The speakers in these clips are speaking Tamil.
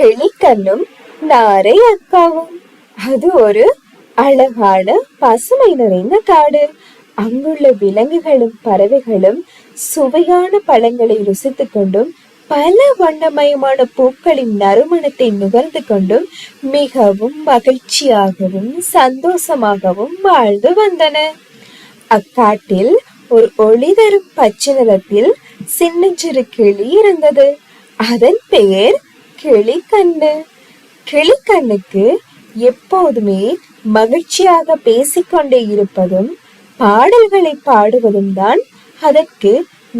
கிளிக்கண்ணும் நாரை அக்காவும். அது ஒரு அழகான பசுமை நிறைந்த காடு. அங்குள்ள விலங்குகளும் பறவைகளும் சுவையான பழங்களை ருசித்துக் கொண்டும் பல வண்ணமயமான பூக்களின் நறுமணத்தை நுகர்ந்து கொண்டும் மிகவும் மகிழ்ச்சியாகவும் சந்தோஷமாகவும் வாழ்ந்து வந்தன. அக்காட்டில் ஒரு ஒளிதரும் பச்சை நிறத்தில் சின்னஞ்சிறு கிளி இருந்தது. அதன் பெயர் கிளிக்கண்ணு கிளிக்கண்ணுக்கு எப்போதுமே மகிழ்ச்சியாக பேசிக்கொண்டே இருப்பதும் பாடல்களை பாடுவதும் தான் அதற்கு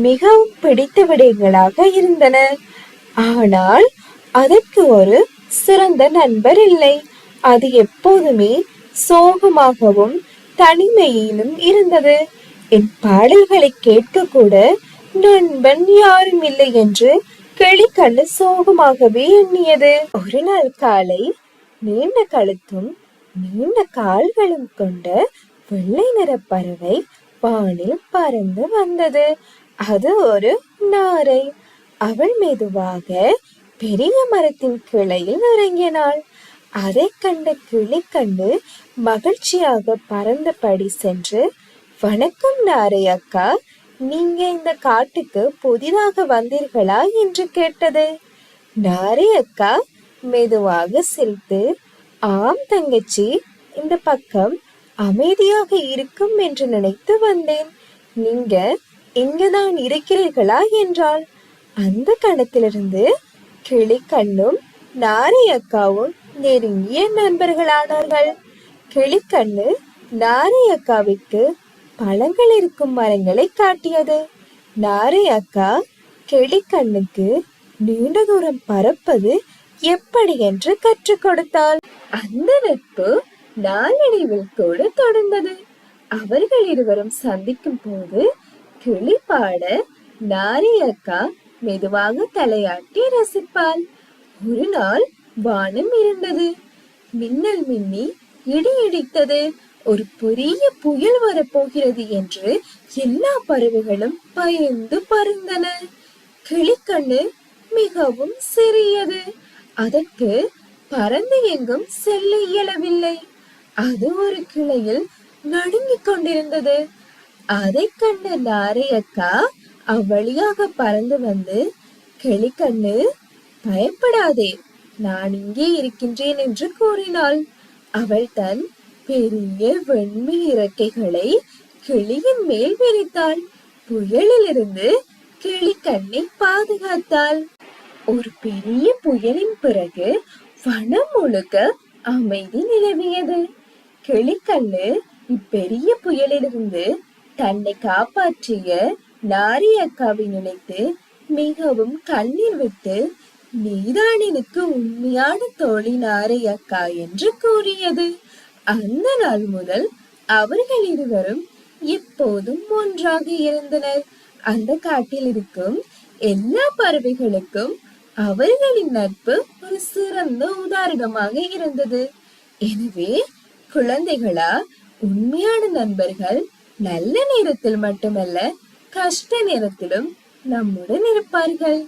மிகவும் பிடித்த விடயங்களாக இருந்தன. ஆனால் அதற்கு ஒரு சிறந்த நண்பர் இல்லை. அது எப்போதுமே சோகமாகவும் தனிமையிலும் இருந்தது. என் பாடல்களை கேட்க கூட நண்பன் யாரும் இல்லை என்று கிளிக்கண்ணு சோகமாகவே எண்ணியது. ஒரு நாள் காலை நீண்ட கழுத்தும் நீண்ட கால்களும் கொண்ட வெள்ளை நிற பறவை வானில் பறந்து வந்தது. அது ஒரு நாரை. அவள் மெதுவாக பெரிய மரத்தின் கிளையில் இறங்கினாள் அதை கண்ட கிளி கண்டு மகிழ்ச்சியாக பறந்தபடி சென்று வணக்கம் நாரை அக்கா. நீங்க இந்த காட்டுக்கு புதிதாக வந்தீர்களா என்று கேட்டது. நாரை அக்கா மெதுவாக சிரித்து ஆம் தங்கச்சி இந்த பக்கம் அமைதியாக இருக்கும் என்று நினைத்து வந்தேன். நீங்க இங்கதான் இருக்கிறீர்களா? என்றாள். அந்த கணத்திலிருந்து கிளிக்கண்ணும் நாரை அக்காவும் நெருங்கிய நண்பர்களானார்கள். கிளிக்கண்ணு நாரி அக்காவிற்கு பழங்கள் இருக்கும் மரங்களை காட்டியது. நாரை அக்கா கெளிக்கண்ணுக்கு நீண்ட தூரம் பறப்பது எப்படி என்று கற்றுக் கொடுத்தாள். அந்த நட்பு நாளடைவில் கூட தொடர்ந்தது. அவர்கள் இருவரும் சந்திக்கும் போது கிளி பாட நாரி அக்கா மெதுவாக தலையாட்டி ரசிப்பாள். ஒரு நாள் வானம் இருந்தது. மின்னல் மின்னி இடி இடித்தது. ஒரு பெரிய புயல் வரப்போகிறது என்று எல்லா பறவைகளும் பயந்து பறந்தன. கிளிக்கண்ணு மிகவும் சிறியது. அதற்கு பறந்து எங்கும் செல்ல இயலவில்லை. அது ஒரு கிளையில் நடுங்கிக் கொண்டிருந்தது. அதை கண்ட நாரையக்கா அவ்வழியாக பறந்து வந்து கிளிக்கண்ணு பயப்படாதே. நான் இங்கே இருக்கின்றேன் என்று கூறினாள். அவள் தன் பெரிய வெண்மை இறக்கைகளை கிளியின் மேல் விரித்தாள். புயலிலிருந்து கிளிக்கண்ணை பாதுகாத்தாள். ஒரு பெரிய புயலின் பிறகு வனம் முழுக்க அமைதி நிலவியது. கிளிக்கண்ணு இப்பெரிய புயலிலிருந்து தன்னை காப்பாற்றிய நாரி அக்காவை நினைத்து மிகவும் கண்ணீர் விட்டு நீதானினுக்கு உண்மையான தோழி நாரை அக்கா என்று கூறியது. அந்த நாள் முதல் அவர்கள் இருவரும் எப்போதும் ஒன்றாக இருந்தனர். அந்த காட்டில் இருக்கும் எல்லா பறவைகளுக்கும் அவர்களின் நட்பு ஒரு சிறந்த உதாரணமாக இருந்தது. எனவே குழந்தைகளா உண்மையான நண்பர்கள் நல்ல நேரத்தில் மட்டுமல்ல கஷ்ட நேரத்திலும் நம்முடன் இருப்பார்கள்.